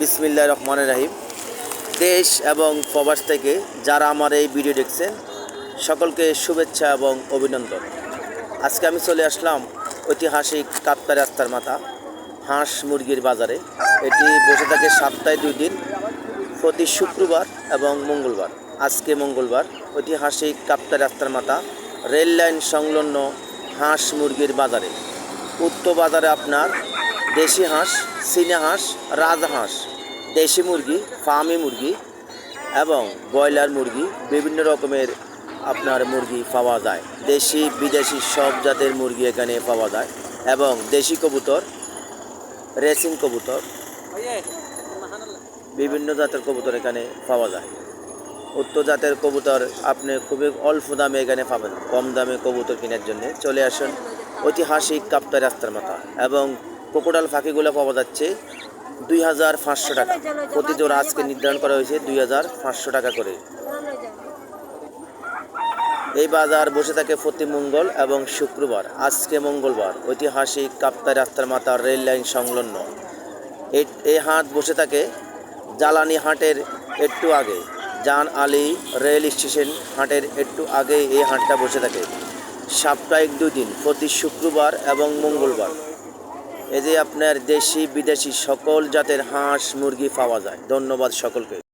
বিসমিল্লাহ রহমান রাহিম। দেশ এবং প্রবাস থেকে যারা আমার এই ভিডিও দেখছেন, সকলকে শুভেচ্ছা এবং অভিনন্দন। আজকে আমি চলে আসলাম ঐতিহাসিক কাপ্তা রাস্তার মাথা, হাঁস মুরগির বাজারে। এটি বসে থাকে সপ্তাহে দুই দিন, প্রতি শুক্রবার এবং মঙ্গলবার। আজকে মঙ্গলবার ঐতিহাসিক কাপ্তা রাস্তার মাথা রেল লাইন সংলগ্ন হাঁস মুরগির বাজারে। উত্তর বাজারে আপনার দেশি হাঁস, চীনা হাঁস, রাজহাঁস, দেশি মুরগি, ফার্মি মুরগি এবং ব্রয়লার মুরগি, বিভিন্ন রকমের আপনার মুরগি পাওয়া যায়। দেশি, বিদেশি সব জাতের মুরগি এখানে পাওয়া যায় এবং দেশি কবুতর, রেসিং কবুতর, বিভিন্ন জাতের কবুতর এখানে পাওয়া যায়। উত্তর জাতের কবুতর আপনি খুবই অল্প দামে এখানে পাবেন। কম দামে কবুতর কেনার জন্য চলে আসুন ঐতিহাসিক কাপ্তা রাস্তার মাথা এবং কোকোডাল ফাঁকিগুলো পাওয়া যাচ্ছে। দুই হাজার পাঁচশো টাকা। প্রতি জোড়া আজকে নির্ধারণ করা হয়েছে দুই হাজার পাঁচশো টাকা করে। এই বাজার বসে থাকে প্রতি মঙ্গল এবং শুক্রবার। আজকে মঙ্গলবার। ঐতিহাসিক কাপ্তা রাস্তার মাথা রেল লাইন সংলগ্ন। এই- হাট বসে থাকে জ্বালানি হাটের একটু আগে। জান আলী রেল স্টেশন হাটের একটু আগে এই হাটটা বসে থাকে। সাপ্তাহিক দুই দিন, প্রতি শুক্রবার এবং মঙ্গলবার। এই যে আপনার দেশি বিদেশি সকল জাতের হাঁস মুরগি পাওয়া যায়। ধন্যবাদ সকলকে।